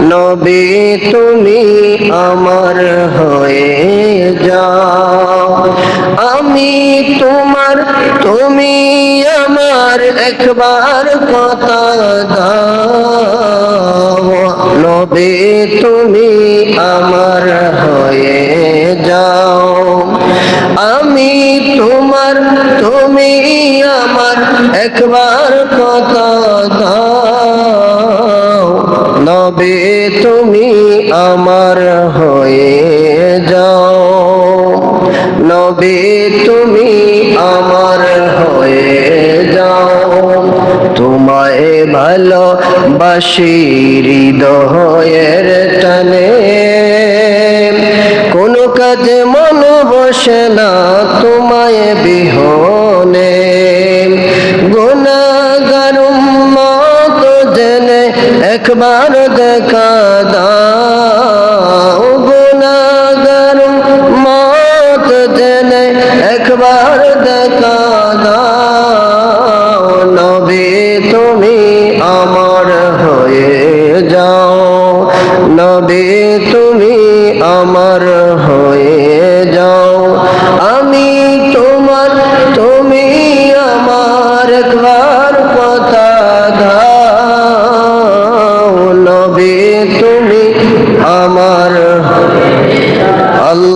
নবী, তুমি আমার হয়ে যাও। আমি তোমার, তুমি আমার একবার কথা দাও। নবী, তুমি আমার হয়ে যাও। আমি তোমার, তুমি আমার একবার কথা দাও। নবে, তুমি আমার হয়ে যাও। নবে, তুমি আমার হয়ে যাও। তোমায় ভালো বাসি হৃদয়ের টানে। কোনো কাজে মন বসে না, তোমায় বিহনে একবার দেখা দাও গুণাগার, মত জেনে একবার দেখা দাও। নবী তুমি আমার হয়ে যাও, নবী তুমি আমার আল্লাহ